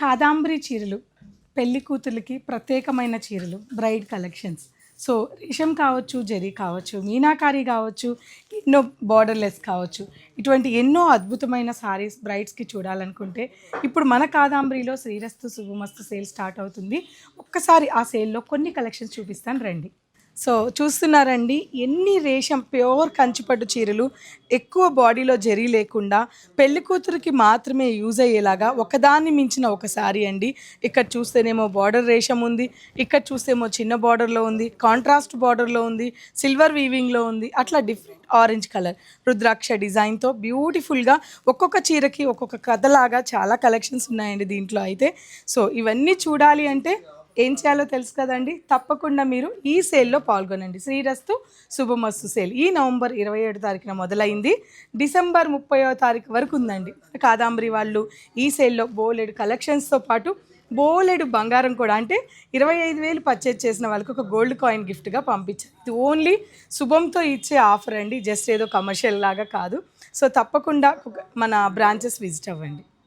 కాదాంబరి చీరలు పెళ్ళి కూతుర్లకి ప్రత్యేకమైన చీరలు బ్రైడ్ కలెక్షన్స్ సో రేషం కావచ్చు జరీ కావచ్చు మీనాకారి కావచ్చు ఎన్నో బార్డర్లెస్ కావచ్చు ఇటువంటి ఎన్నో అద్భుతమైన సారీస్ బ్రైడ్స్కి చూడాలనుకుంటే ఇప్పుడు మన కాదాంబరిలో శ్రీరస్తు శుభమస్తు సేల్ స్టార్ట్ అవుతుంది. ఒక్కసారి ఆ సేల్లో కొన్ని కలెక్షన్స్ చూపిస్తాను రండి. సో చూస్తున్నారండి ఎన్ని రేషం ప్యూర్ కంచిపట్టు చీరలు ఎక్కువ బాడీలో జరీ లేకుండా పెళ్ళి కూతురికి మాత్రమే యూజ్ అయ్యేలాగా ఒకదాన్ని మించిన ఒక సారీ అండి. ఇక్కడ చూస్తేనేమో బార్డర్ రేషం ఉంది ఇక్కడ చూస్తేమో చిన్న బార్డర్లో ఉంది కాంట్రాస్ట్ బార్డర్లో ఉంది సిల్వర్ వీవింగ్లో ఉంది అట్లా డిఫరెంట్ ఆరెంజ్ కలర్. రుద్రాక్ష డిజైన్తో బ్యూటిఫుల్గా ఒక్కొక్క చీరకి ఒక్కొక్క కథలాగా చాలా కలెక్షన్స్ ఉన్నాయండి దీంట్లో అయితే. సో ఇవన్నీ చూడాలి అంటే ఏం చేయాలో తెలుసు కదండి? తప్పకుండా మీరు ఈ సేల్లో పాల్గొనండి. శ్రీరస్తు శుభమస్తు సేల్. ఈ నవంబర్ ఇరవై ఏడు తారీఖున మొదలైంది. డిసెంబర్ ముప్పైవ తారీఖు వరకు ఉందండి. కాదాంబరి వాళ్ళు ఈ సేల్లో బోలెడు కలెక్షన్స్తో పాటు బోలెడు బంగారం కూడా అంటే ఇరవై ఐదు వేలు పర్చేజ్ చేసిన వాళ్ళకి ఒక గోల్డ్ కాయిన్ గిఫ్ట్గా పంపించారు. ఇది ఓన్లీ శుభంతో ఇచ్చే ఆఫర్ అండి. జస్ట్ ఏదో కమర్షియల్ లాగా కాదు. సో తప్పకుండా ఒక- మన బ్రాంచెస్ విజిట్ అవ్వండి.